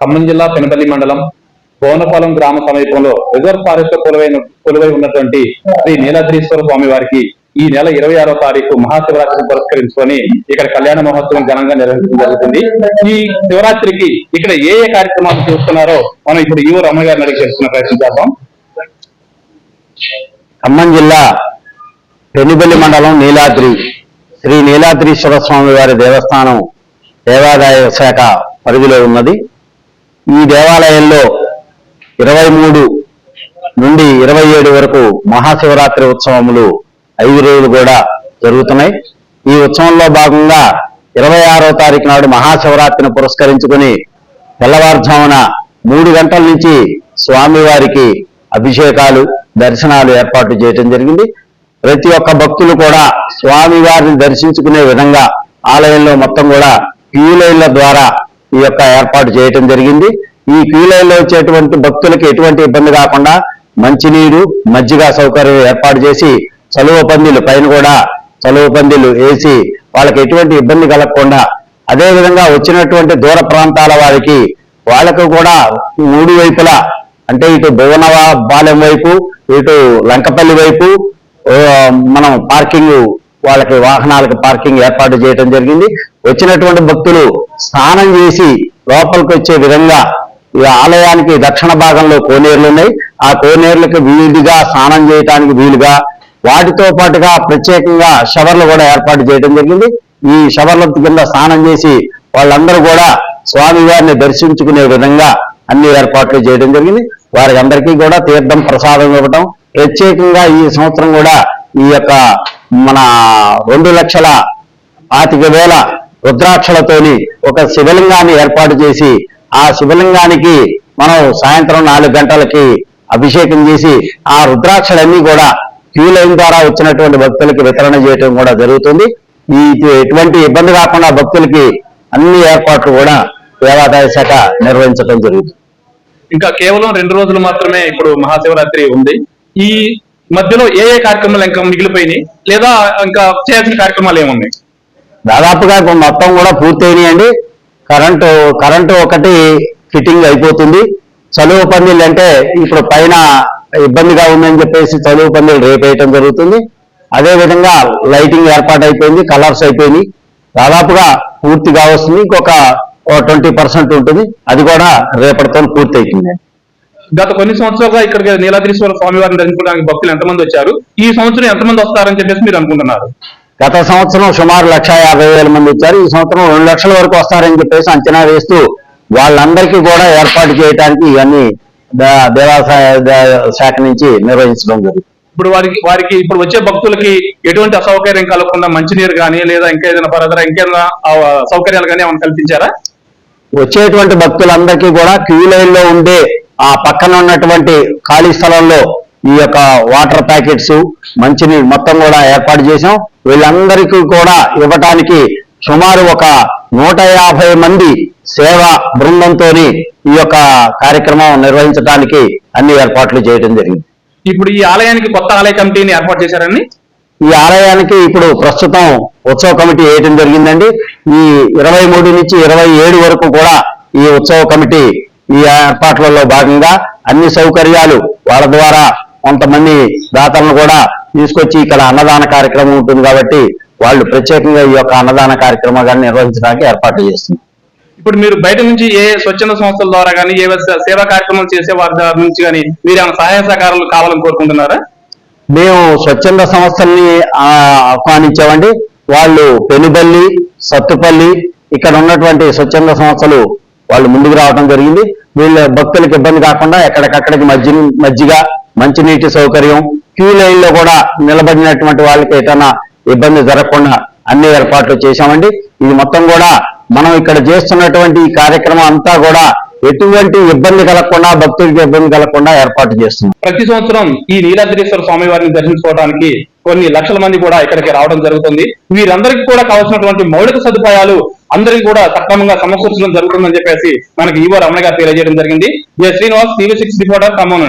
ఖమ్మం జిల్లా పెనపల్లి మండలం బోనపాలెం గ్రామ సమీపంలో రిజర్వ్ ఫారెస్ట్లో కొలువైన కొలువై ఉన్నటువంటి శ్రీ నీలాద్రీశ్వర స్వామి వారికి ఈ నెల ఇరవై ఆరో తారీఖు మహాశివరాత్రిని పురస్కరించుకొని ఇక్కడ కళ్యాణ మహోత్సవం ఘనంగా నిర్వహించడం జరుగుతుంది. ఈ శివరాత్రికి ఇక్కడ ఏ ఏ కార్యక్రమాలు చూస్తున్నారో మనం ఇప్పుడు ఈవో రమణ గారిని అడిగి తెలుసుకునే ప్రయత్నం చేద్దాం. ఖమ్మం జిల్లా పెనుబెల్లి మండలం నీలాద్రి శ్రీ నీలాద్రీశ్వర స్వామి వారి దేవస్థానం దేవాదాయ శాఖ పరిధిలో ఉన్నది. ఈ దేవాలయంలో ఇరవై మూడు నుండి ఇరవై ఏడు వరకు మహాశివరాత్రి ఉత్సవములు ఐదు రోజులు కూడా జరుగుతున్నాయి. ఈ ఉత్సవంలో భాగంగా ఇరవై ఆరో తారీఖు నాడు మహాశివరాత్రిని పురస్కరించుకుని తెల్లవారుజామున మూడు గంటల నుంచి స్వామివారికి అభిషేకాలు దర్శనాలు ఏర్పాటు చేయడం జరిగింది. ప్రతి ఒక్క భక్తులు కూడా స్వామివారిని దర్శించుకునే విధంగా ఆలయంలో మొత్తం కూడా క్యూలైన్ల ద్వారా ఈ యొక్క ఏర్పాటు చేయటం జరిగింది. ఈ క్యూ లైన్లో వచ్చేటువంటి భక్తులకు ఎటువంటి ఇబ్బంది కాకుండా మంచినీరు మజ్జిగ సౌకర్యం ఏర్పాటు చేసి చలువ పందిలు పైన కూడా చలువ పందిలు వేసి వాళ్ళకి ఎటువంటి ఇబ్బంది కలగకుండా అదే విధంగా వచ్చినటువంటి దూర ప్రాంతాల వారికి వాళ్ళకు కూడా మూడు వైపులా అంటే ఇటు భువనవ బాలెం వైపు ఇటు లంకపల్లి వైపు మనం పార్కింగ్ వాళ్ళకి వాహనాలకు పార్కింగ్ ఏర్పాటు చేయడం జరిగింది. వచ్చినటువంటి భక్తులు స్నానం చేసి లోపలికి వచ్చే విధంగా ఈ ఆలయానికి దక్షిణ భాగంలో కోనేరులు ఉన్నాయి. ఆ కోనేరులకు వీలుగా స్నానం చేయడానికి వీలుగా వాటితో పాటుగా ప్రత్యేకంగా షవర్లు కూడా ఏర్పాటు చేయడం జరిగింది. ఈ షవర్ల కింద స్నానం చేసి వాళ్ళందరూ కూడా స్వామివారిని దర్శించుకునే విధంగా అన్ని ఏర్పాట్లు చేయడం జరిగింది. వారికి అందరికీ కూడా తీర్థం ప్రసాదం ఇవ్వటం ప్రత్యేకంగా ఈ సంవత్సరం కూడా ఈ యొక్క మన రెండు లక్షల పాతిక వేల రుద్రాక్షలతోని ఒక శివలింగాన్ని ఏర్పాటు చేసి ఆ శివలింగానికి మనం సాయంత్రం నాలుగు గంటలకి అభిషేకం చేసి ఆ రుద్రాక్షలన్నీ కూడా క్యూ లైన్ ద్వారా వచ్చినటువంటి భక్తులకి వితరణ చేయటం కూడా జరుగుతుంది. ఈ ఎటువంటి ఇబ్బంది కాకుండా భక్తులకి అన్ని ఏర్పాట్లు కూడా దేవాదాయ శాఖ నిర్వహించడం జరుగుతుంది. ఇంకా కేవలం రెండు రోజులు మాత్రమే ఇప్పుడు మహాశివరాత్రి ఉంది. ఈ మధ్యలో ఏ ఏ కార్యక్రమాలు ఇంకా మిగిలిపోయినాయి? లేదా ఇంకా చేయాల్సిన కార్యక్రమాలు ఏమున్నాయి? దాదాపుగా మొత్తం కూడా పూర్తయినాయండి. కరెంటు కరెంటు ఒకటి ఫిట్టింగ్ అయిపోతుంది. చలువ పందిళ్ళు అంటే ఇప్పుడు పైన ఇబ్బందిగా ఉందని చెప్పేసి చలువ పందిళ్ళు రేపేయటం జరుగుతుంది. అదే విధంగా లైటింగ్ ఏర్పాటు అయిపోయింది కలర్స్ అయిపోయినాయి. దాదాపుగా పూర్తిగా వస్తుంది. ఇంకొక ట్వంటీ పర్సెంట్ ఉంటుంది. అది కూడా రేపటితో పూర్తి అవుతుంది గత కొన్ని సంవత్సరాలుగా ఇక్కడికి నీలాద్రీశ్వర స్వామి వారిని దర్శించడానికి భక్తులు ఎంతమంది వచ్చారు? ఈ సంవత్సరం ఎంతమంది వస్తారని చెప్పేసి మీరు అనుకుంటున్నారు? గత సంవత్సరం సుమారు లక్ష యాభై వేల మంది వచ్చారు. ఈ సంవత్సరం రెండు లక్షల వరకు వస్తారని చెప్పేసి అంచనా వేస్తూ వాళ్ళందరికీ కూడా ఏర్పాటు చేయడానికి ఇవన్నీ దేవాదాయ శాఖ నుంచి నిర్వహించడం జరుగుతుంది ఇప్పుడు వారికి వారికి ఇప్పుడు వచ్చే భక్తులకి ఎటువంటి అసౌకర్యం కలగకుండా మంచినీరు కానీ లేదా ఇంకా ఏదైనా ఫర్దర్ ఇంకేదైనా సౌకర్యాలు కానీ ఏమైనా కల్పించారా? వచ్చేటువంటి భక్తులందరికీ కూడా క్యూ లైన్లో ఉండే ఆ పక్కన ఉన్నటువంటి ఖాళీ స్థలంలో ఈ యొక్క వాటర్ ప్యాకెట్స్ మంచినీరు మొత్తం కూడా ఏర్పాటు చేశాం. వీళ్ళందరికీ కూడా ఇవ్వటానికి సుమారు ఒక నూట యాభై మంది సేవా బృందంతో ఈ యొక్క కార్యక్రమం నిర్వహించడానికి అన్ని ఏర్పాట్లు చేయడం జరిగింది. ఇప్పుడు ఈ ఆలయానికి కొత్త ఆలయ కమిటీని ఏర్పాటు చేశారని ఈ ఆలయానికి ఇప్పుడు ప్రస్తుతం ఉత్సవ కమిటీ వేయటం జరిగిందండి. ఈ ఇరవై మూడు నుంచి ఇరవై ఏడు వరకు కూడా ఈ ఉత్సవ కమిటీ ఈ ఏర్పాట్లలో భాగంగా అన్ని సౌకర్యాలు వాళ్ళ ద్వారా కొంతమంది దాతలను కూడా తీసుకొచ్చి ఇక్కడ అన్నదాన కార్యక్రమం ఉంటుంది కాబట్టి వాళ్ళు ప్రత్యేకంగా ఈ యొక్క అన్నదాన కార్యక్రమాన్ని నిర్వహించడానికి ఏర్పాట్లు చేస్తుంది ఇప్పుడు మీరు బయట నుంచి ఏ స్వచ్ఛంద సంస్థల ద్వారా కానీ ఏ సేవా కార్యక్రమాలు చేసే వారి ద్వారా నుంచి కానీ మీరు ఏమైనా సహాయ సహకారాలు కావాలని కోరుకుంటున్నారా? మేము స్వచ్ఛంద సంస్థల్ని ఆహ్వానించామండి. వాళ్ళు పెనుబల్లి సత్తుపల్లి ఇక్కడ ఉన్నటువంటి స్వచ్ఛంద సంస్థలు వాళ్ళు ముందుకు రావడం జరిగింది. వీళ్ళ భక్తులకు ఇబ్బంది కాకుండా ఎక్కడికక్కడికి మజ్జి మజ్జిగ మంచినీటి సౌకర్యం క్యూ లైన్లో కూడా నిలబడినటువంటి వాళ్ళకి ఏదైనా ఇబ్బంది జరగకుండా అన్ని ఏర్పాట్లు చేశామండి. ఇది మొత్తం కూడా మనం ఇక్కడ చేస్తున్నటువంటి ఈ కార్యక్రమం అంతా కూడా ఎటువంటి ఇబ్బంది కలగకుండా భక్తులకి ఇబ్బంది కలగకుండా ఏర్పాటు చేస్తుంది. ప్రతి సంవత్సరం ఈ నీలాద్రీశ్వర స్వామి వారిని దర్శించుకోవడానికి కొన్ని లక్షల మంది కూడా ఇక్కడికి రావడం జరుగుతుంది. వీరందరికీ కూడా కావాల్సినటువంటి మౌలిక సదుపాయాలు అందరికీ కూడా సక్రమంగా సమకూర్చడం జరుగుతుందని చెప్పేసి మనకి ఈవో రమణ గారు తెలియజేయడం జరిగింది. Jaya Srinivas TV six reporter Khammam